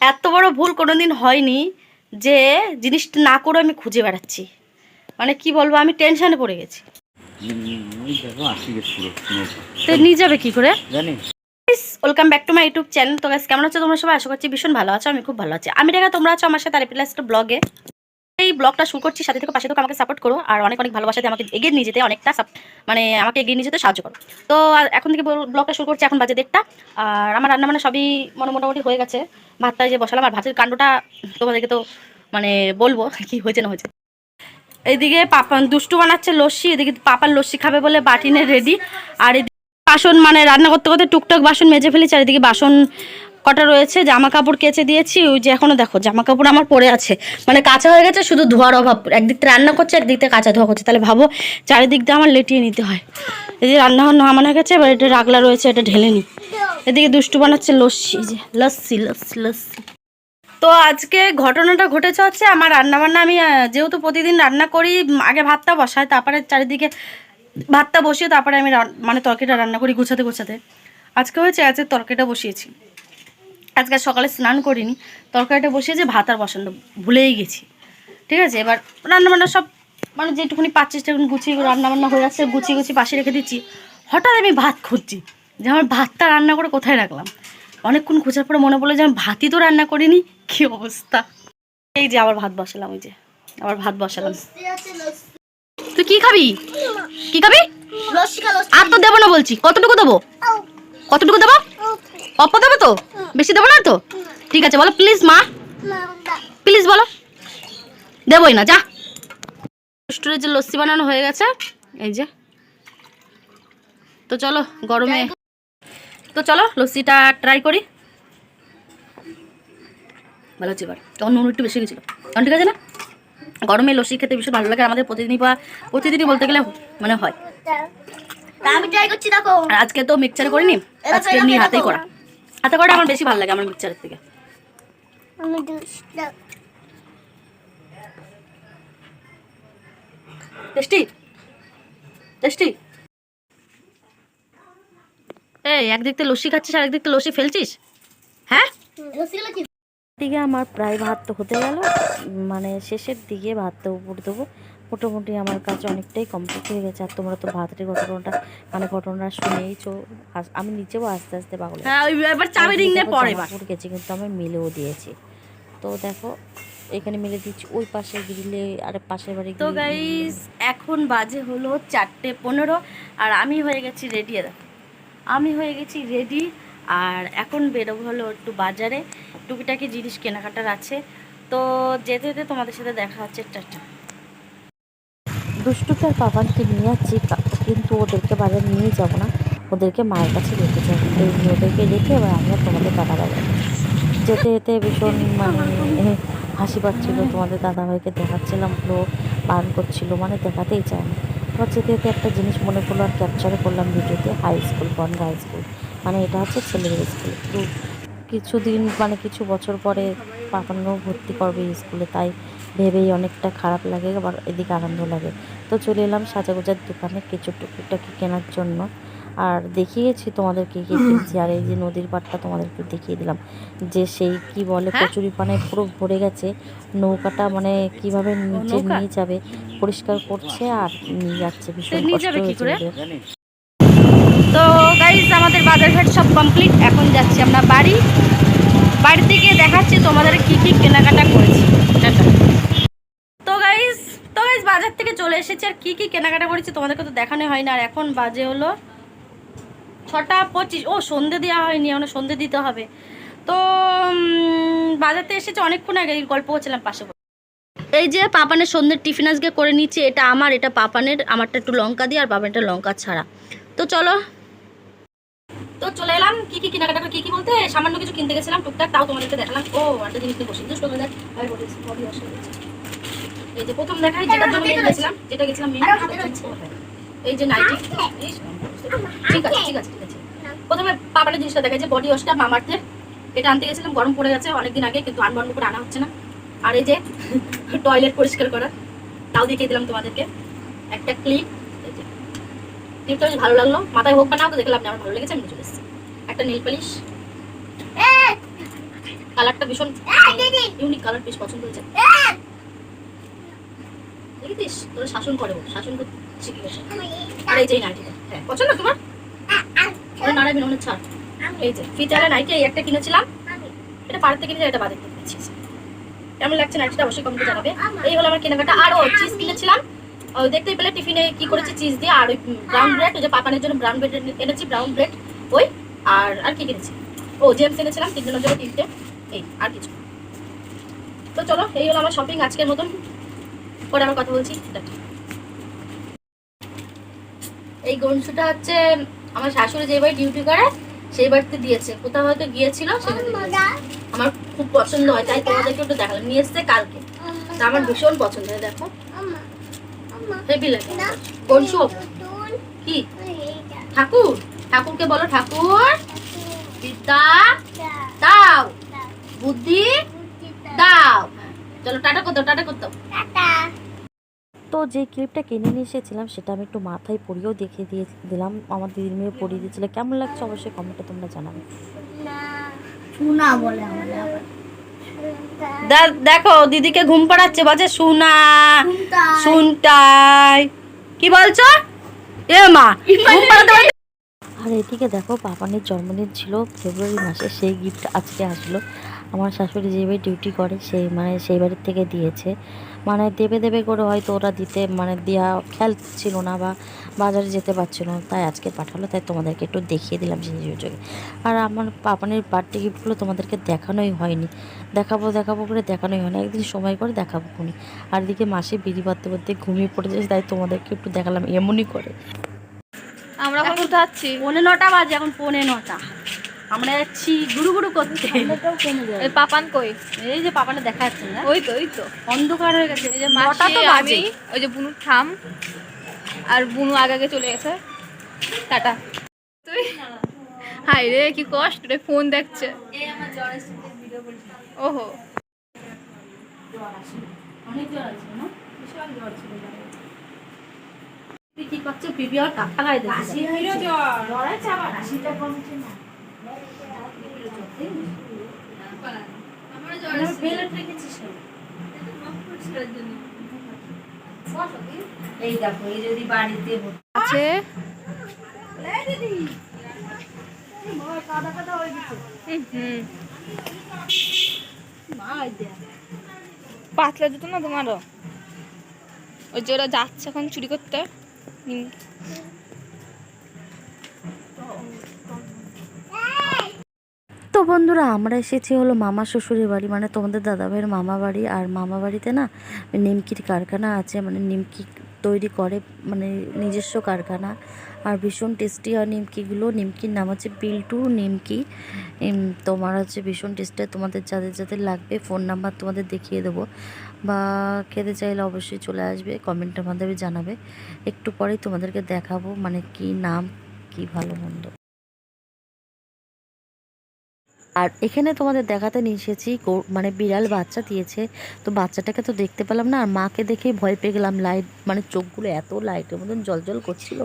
এত বড় ভুল কোনোদিন হয়নি যে জিনিসটা না করে আমি খুঁজে বেড়াচ্ছি। মানে কি বলব আমি টেনশনে পড়ে গেছি। তো নিয়ে যাবে কি করে? জানি। Welcome back to my YouTube channel তো গাছ কেমন আছো তোমরা সবাই? আশা করছি ভীষণ ভালো আছো আমি খুব ভালো আছি। আমি দেখা তোমরা আছো আমার সাথে আরেপিলা একটা ব্লগে এই ব্লগটা শুরু করছি, সাথে থেকে পাশে থেকে আমাকে সাপোর্ট করো আর অনেক অনেক ভালোবাসা দিয়ে আমাকে এগিয়ে নিয়ে যেতে, অনেকটা মানে আমাকে এগিয়ে নিয়ে যেতে সাহায্য করো। তো এখন থেকে ব্লগটা শুরু করছি, এখন বাজে দেড়টা। আর আমার রান্না মানে সবই মনে মোটামুটি হয়ে গেছে। ভাতটা যে বসালাম, আর ভাতের কাণ্ডটা তোমাদেরকে তো মানে বলব কি হয়েছে না হয়েছে। এইদিকে পাপা দুষ্টু বানাচ্ছে লস্যি, এদিকে পাপার লস্যি খাবে বলে বাটিনে রেডি আর এদিকে বাসন মানে রান্না করতে করতে টুকটাক বাসন মেজে ফেলেছি, আর এদিকে বাসন কটা রয়েছে, জামা কাপড় কেচে দিয়েছি, ওই যে এখনও দেখো জামা কাপড় আমার পরে আছে। মানে কাঁচা হয়ে গেছে, শুধু ধোয়ার অভাব। একদিক থেকে রান্না করছে, একদিক থেকে কাঁচা ধোয়া করছে। তাহলে ভাবো, চারিদিক দিয়ে আমার লেটিয়ে নিতে হয়। এদিকে রান্না নামানো হয়ে গেছে, এবার এটা রাগলা রয়েছে, এটা ঢেলে নি এদিকে দুষ্টু বানাচ্ছে লস্যি যে লস্যি লস্যি লস্যি। তো আজকে ঘটনাটা ঘটেছে হচ্ছে, আমার রান্নাবান্না আমি যেহেতু প্রতিদিন রান্না করি, আগে ভাতটা বসাই, তারপরে চারিদিকে ভাতটা বসিয়ে তারপরে আমি মানে তরকারিটা রান্না করি গুছাতে গুছাতে। আজকে হয়েছে, আজকে তরকারিটা বসিয়েছি। আজকে সকালে স্নান করিনি তরকারিটা বসিয়েছি ভাত আর বসানো ভুলেই গেছি। ঠিক আছে? এবার রান্নাবান্না সব মানে যেটুকুনি পাচ্ছি সেটুকুনি গুছিয়ে রান্নাবান্না হয়ে যাচ্ছে গুছিয়ে গুছিয়ে পাশে রেখে দিচ্ছি। হঠাৎ আমি ভাত খুঁজছি যে আমার ভাতটা রান্না করে কোথায় রাখলাম? অনেকক্ষণ খোঁজার পরে মনে পড়ল যে আমি ভাতই তো রান্না করিনি কি অবস্থা? এই যে আবার ভাত বসালাম ওই যে আবার ভাত বসালাম। তুই কি খাবি? কি খাবি? আর তো দেবো না বলছি কতটুকু দেবো? কতটুকু দেবো? অল্প দেবো তো? বেশি দেবো না তো? ঠিক আছে বলো প্লিজ মা। প্লিজ বলো। দেবই না যা। স্টোরের যে লস্যি বানানো হয়ে গেছে এই যে। তো চলো গরমে। তো চলো লস্যিটা ট্রাই করি। ভালো হচ্ছে এবার। তখন নুন একটু বেশি গেছিল তখন ঠিক আছে না? গরমে লস্যি খেতে ভীষণ ভালো লাগে। আমাদের প্রতিদিনই বা প্রতিদিনই বলতে গেলে মানে হয়। আমি ট্রাই করছি দেখো। আজকে তো মিক্সচার করিনি আজকে এমনি করা। হাতে করা আমার বেশি ভালো লাগে আমার মিক্সচারের থেকে। আমি দুষ্ট টেস্টি? টেস্টি? এই একদিক থেকে লস্যি খাচ্ছিস আর একদিক থেকে লস্যি ফেলছিস? হ্যাঁ? দিকে আমার প্রায় ভাত তো হতে গেল। মানে শেষের দিকে ভাতটা উপর দেবো। মোটামুটি আমার কাছে অনেকটাই কমপ্লিট হয়ে গেছে। আর তোমরা তো ভাতের ঘটনাটা মানে ঘটনাটা শুনেইছো। আমি নিচেও আস্তে আস্তে পাগল হ্যাঁ গেছি। কিন্তু আমি মিলেও দিয়েছি। তো দেখো এখানে মিলে দিচ্ছি ওই পাশে গ্রিলে আর পাশের বাড়ি তো গাইস এখন বাজে হলো চারটে পনেরো আর আমি হয়ে গেছি রেডি আমি হয়ে গেছি রেডি আর এখন বেরোবো হলো একটু বাজারে। টুকিটাকি জিনিস কেনাকাটার আছে। তো যেতে যেতে তোমাদের সাথে দেখা হচ্ছে। টাটা। দুষ্টুকে আর নিয়ে যাচ্ছি কিন্তু ওদেরকে বাজার নিয়ে যাব না। ওদেরকে মায়ের কাছে রেখে যাব। এই ওদেরকে রেখে এবার আমরা তোমাদের দাদা ভাই যেতে যেতে ভীষণ মানে হাসি পাচ্ছিলো। তোমাদের দাদাভাইকে দেখাচ্ছিলাম পুরো বান করছিল মানে দেখাতেই চায় না। এবার যেতে যেতে একটা জিনিস মনে পড়ল আর ক্যাপচারে করলাম ভিডিওতে high school Bongaon high school মানে এটা হচ্ছে ছেলেদের স্কুল তো কিছুদিন মানে কিছু বছর পরে পাপানও ভর্তি করবে স্কুলে তাই ভেবেই অনেকটা খারাপ লাগে আবার এদিকে আনন্দ লাগে। তো চলে এলাম সাজাগোজার দোকানে কিছু টুকটাকি কেনার জন্য। আর দেখিয়েছি তোমাদেরকে কি কিনছি আর এই যে নদীর পাড়টা তোমাদেরকে দেখিয়ে দিলাম। যে সেই কি বলে হ্যাঁ? কচুরি পানায় পুরো ভরে গেছে। নৌকাটা মানে কীভাবে নিচে নিয়ে যাবে পরিষ্কার করছে আর নিয়ে যাচ্ছে ভীষণ কষ্ট হয়েছে তো গাইস আমাদের বাজারঘাট সব কমপ্লিট এখন যাচ্ছি আমরা বাড়ি। বাড়ি থেকে দেখাচ্ছি তোমাদের কি কি কেনাকাটা করেছি টাটা। তো গাইস তো গাইস বাজার থেকে চলে এসেছি, আর কি কি কেনাকাটা করেছি তোমাদেরকে তো দেখানো হয় না। আর এখন বাজে হলো ছটা পঁচিশ। ও, সন্ধে দেওয়া হয়নি, এখন সন্ধে দিতে হবে। তো বাজারতে এসেছে অনেকক্ষণ আগে গল্প করছিলাম পাশে। এই যে পাপানের সন্ধ্যের টিফিন আজকে করে নিচ্ছি, এটা আমার, এটা পাপানের, আমারটা একটু লঙ্কা দিয়ে, আর পাপানটা লঙ্কা ছাড়া। তো চলো। তো চলে এলাম, কি কি কেনাকাটা কি কি বলতে? সামান্য কিছু কিনতে গেছিলাম, টুকটাক, তাও তোমাদেরকে দেখালাম। ও একটা জিনিস বসে ভাই বডি বডি ওয়াশ হয়ে গেছে। এই যে প্রথম দেখাই যেটার জন্য মেন গেছিলাম যেটা গেছিলাম মেন এই যে নাইটি। ঠিক আছে ঠিক আছে ঠিক আছে। প্রথমে পাপানের জিনিসটা দেখাই যে বডি ওয়াশটা মামার্থের। এটা আনতে গেছিলাম গরম পড়ে গেছে অনেকদিন আগে কিন্তু আনবন্ধ করে আনা হচ্ছে না। আর এই যে টয়লেট পরিষ্কার করা তাও দেখিয়ে দিলাম তোমাদেরকে। একটা ক্লিপ ক্লিপটা বেশ ভালো লাগল। মাথায় হোক বা না হোক দেখলাম আমার ভালো লেগেছে আমি চলে এসেছি। একটা নীল পালিশ কালারটা ভীষণ ইউনিক কালার বেশ পছন্দ হয়েছে। তোরা শাসন করে শাসন করতে শিখে গেছে আর এই যে নাইটিটা হ্যাঁ পছন্দ তোমার? ওই নাড়াবি না ছাড় এই যে ফিচারে নাইটি এই একটা কিনেছিলাম। এটা পাড়াতে এটা বাজার থেকে কিনেছি কেমন লাগছে নাইটিটা অবশ্যই কমেন্টে জানাবে। এই হলো আমার কেনাকাটা। আর ও চিজ কিনেছিলাম। দেখতেই পেলে টিফিনে কি করেছি চিজ দিয়ে আর ওই ব্রাউন ব্রেড ওই যে পাপানের জন্য ব্রাউন ব্রেড এনেছি ব্রাউন ব্রেড ওই আর আর কি কিনেছি? ও জেমস এনেছিলাম তিনজনের জন্য তিনটে এই আর কিছু। তো চলো এই হলো আমার শপিং আজকের মতন। পরে আমার কথা বলছি এই গনসুটা হচ্ছে আমার শাশুড়ি যে বাড়ি ডিউটি করে সেই বাড়িতে দিয়েছে। কোথাও হয়তো গিয়েছিল আমার খুব পছন্দ হয় তাই তোমাদেরকে একটু দেখালাম। নিয়ে এসছে কালকে। তা আমার ভীষণ পছন্দ হয় দেখো। হেভি লাগে। গনসু কি? ঠাকুর। ঠাকুরকে বলো ঠাকুর। বিদ্যা। দাও। বুদ্ধি। দাও। চলো টাটা করতো টাটা করতো তো যে ক্লিপটা কিনে নিয়ে এসেছিলাম সেটা আমি একটু মাথায় পরিয়েও দেখিয়ে দিয়ে দিলাম। আমার দিদির মেয়ে পরিয়ে দিয়েছিল। কেমন লাগছে অবশ্যই কমেন্টে তোমরা জানাবে। শোনা বলে আমাদের আবার। দে- দেখো দিদিকে ঘুম পাড়াচ্ছে বাজে শুনা শুনটাই কি বলছো? এ মা ঘুম পাড়াতে আর এদিকে দেখো পাপানের জন্মদিন ছিল ফেব্রুয়ারি মাসে সেই গিফট আজকে আসলো। আমার শাশুড়ি যে বাড়ি ডিউটি করে সেই মানে সেই বাড়ির থেকে দিয়েছে। মানে দেবে দেবে করে হয়তো ওরা দিতে মানে দেওয়া খেয়াল ছিল না বা বাজারে যেতে পারছিল না। তাই আজকে পাঠালো তাই তোমাদেরকে একটু দেখিয়ে দিলাম সেই সুযোগে আর আমার পাপানের বার্থডে গিফটগুলো তোমাদেরকে দেখানোই হয়নি। দেখাবো দেখাবো করে দেখানোই হয়নি। একদিন সময় করে দেখাবো খুনি। আর এদিকে মাসে বিড়ি বাঁধতে বাঁধতে ঘুমিয়ে পড়েছে তাই তোমাদেরকে একটু দেখালাম এমনই করে। আমরা এখন কোথায় যাচ্ছি পৌনে নটা বাজে এখন পৌনে নটা। আমরা যাচ্ছি গুরু গুরু করতে। পাপান কই? এই যে পাপানে দেখা যাচ্ছে না। ওই তো ওই তো। অন্ধকার হয়ে গেছে। এই যে নটা তো বাজে। ওই যে বুনু থাম। আর বুনু আগে আগে চলে গেছে। টাটা। তুই? হাই রে কি কষ্ট রে ফোন দেখছে। ওহো। অনেক জ্বর আছে না বিশাল জ্বর ছিল কি করছ পিপি আর টাকা গায়ে দিচ্ছে জ্বর আছে আবার হাসিটা কমছে না? এই দেখো এই যদি বাড়িতে আছে। হুম, হুম। পাতলা জুতো না তোমারও? ওই যে ওরা যাচ্ছে এখন চুরি করতে তো বন্ধুরা, আমরা এসেছি হলো মামা শ্বশুরের বাড়ি মানে তোমাদের দাদাভাইয়ের মামা বাড়ি। আর মামা বাড়িতে না, নিমকির কারখানা আছে মানে নিমকি তৈরি করে মানে নিজস্ব কারখানা। আর ভীষণ টেস্টি হয় নিমকিগুলো। নিমকির নাম হচ্ছে পিল্টু নিমকি। তোমার হচ্ছে ভীষণ টেস্টি তোমাদের যাদের যাদের লাগবে ফোন নাম্বার তোমাদের দেখিয়ে দেবো। বা খেতে চাইলে অবশ্যই চলে আসবে কমেন্টের মাধ্যমে জানাবে। একটু পরেই তোমাদেরকে দেখাবো মানে কি নাম, কি ভালো মন্দ। আর এখানে তোমাদের দেখাতে নিয়ে এসেছি গো- মানে বিড়াল বাচ্চা দিয়েছে। তো বাচ্চাটাকে তো দেখতে পেলাম না আর মাকে দেখেই ভয় পেয়ে গেলাম। লাইট মানে চোখগুলো এত লাইটের মতন জল জল করছিল।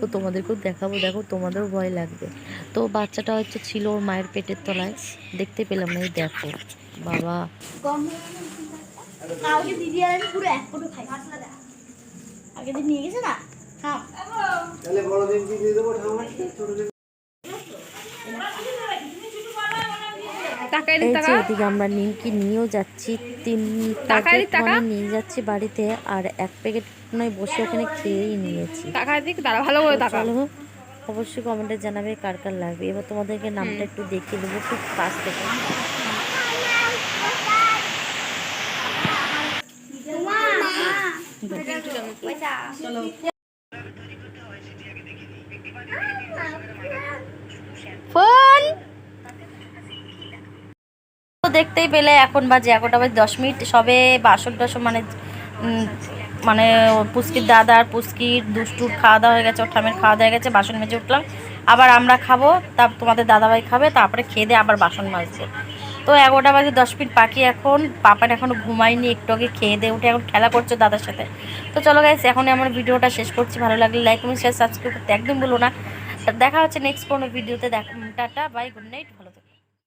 তো তোমাদেরকেও দেখাবো দেখো তোমাদেরও ভয় লাগবে। তো বাচ্চাটা হচ্ছে ছিল ওর মায়ের পেটের তলায়। দেখতে পেলাম না এই দেখো। বাবা। দিদি আর আমি পুরো এক ফটো খাই। আগে দিন নিয়ে গেছে না? হ্যাঁ টাকা এই এদিক আমরা নিমকি নিয়েও যাচ্ছি তিন টাকা প্যাকেট মানে নিয়ে যাচ্ছি বাড়িতে আর এক প্যাকেট নয় বসে ওখানে খেয়েই নিয়েছি। টাকা ভালো করে অবশ্যই কমেন্টে জানাবে কার কার লাগবে। এবার তোমাদেরকে নামটা একটু দেখিয়ে দেবো খুব কাছ থেকে ফোন! দেখতেই পেলে, এখন বাজে এগারোটা বাজে দশ মিনিট। সবে বাসন টাসন মানে মানে পুস্কির দাদা আর পুস্কির দুষ্টুর খাওয়া দাওয়া হয়ে গেছে, ওর ঠামের খাওয়া দাওয়া হয়ে গেছে, বাসন মেজে উঠলাম। আবার আমরা খাব, তা তোমাদের দাদাভাই খাবে, তারপরে খেয়ে দিয়ে আবার বাসন মাজবো। তো এগারোটা বাজে, দশ মিনিট বাকি এখন। পাপান এখনও ঘুমায়নি, একটু আগে খেয়ে দিয়ে উঠে এখন খেলা করছ দাদার সাথে। তো চলো গাইস এখনই আমার ভিডিওটা শেষ করছি। ভালো লাগলে লাইক কমেন্ট শেয়ার সাবস্ক্রাইব করতে একদম বলো না। দেখা হচ্ছে নেক্সট কোনো ভিডিওতে দেখ টাটা বাই গুড নাইট